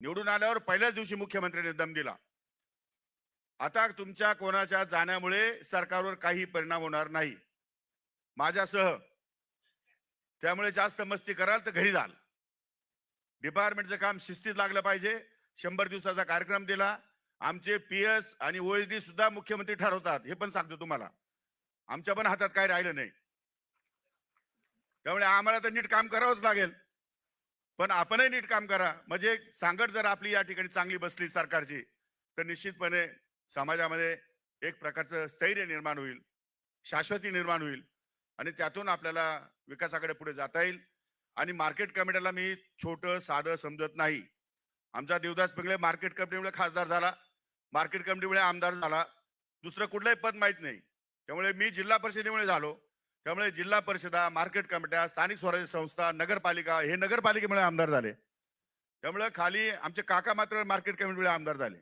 निवडून आल्यावर पहिल्याच दिवशी मुख्यमंत्र्यांनी दम दिला. आता तुमच्या कोणाच्या जाण्यामुळे सरकारवर काही परिणाम होणार नाही. माझ्यासह त्यामुळे जास्त मस्ती कराल तर घरी जाल. डिपार्टमेंटचं काम शिस्तीत लागलं पाहिजे. शंभर दिवसाचा कार्यक्रम दिला. आमचे पी एस आणि ओएसडी सुद्धा मुख्यमंत्री ठरवतात. हे पण सांगतो तुम्हाला. आमच्या पण हातात काय राहिलं नाही. त्यामुळे आम्हाला तर नीट काम करावंच लागेल. पण आपणही नीट काम करा. म्हणजे सांगड जर आपली या ठिकाणी चांगली बसली सरकारची तर निश्चितपणे समाजामध्ये एक प्रकारचं स्थैर्य निर्माण होईल शाश्वती निर्माण होईल आणि त्यातून आपल्याला विकासाकडे पुढे जाता येईल. आणि मार्केट कमिटीला मी छोटं साधं समजत नाही. आमचा देवदास पिंगळे मार्केट कमिटीमुळे खासदार झाला. मार्केट कमिटीमुळे आमदार झाला. दुसरं कुठलंही पद माहीत नाही. त्यामुळे मी जिल्हा परिषदेमुळे झालो. त्यामुळे जिल्हा परिषदा मार्केट कमिट्या स्थानिक स्वराज्य संस्था नगरपालिका हे नगरपालिकेमुळे आमदार झाले. त्यामुळे खाली आमचे काका मात्र मार्केट कमिटीमुळे आमदार झाले.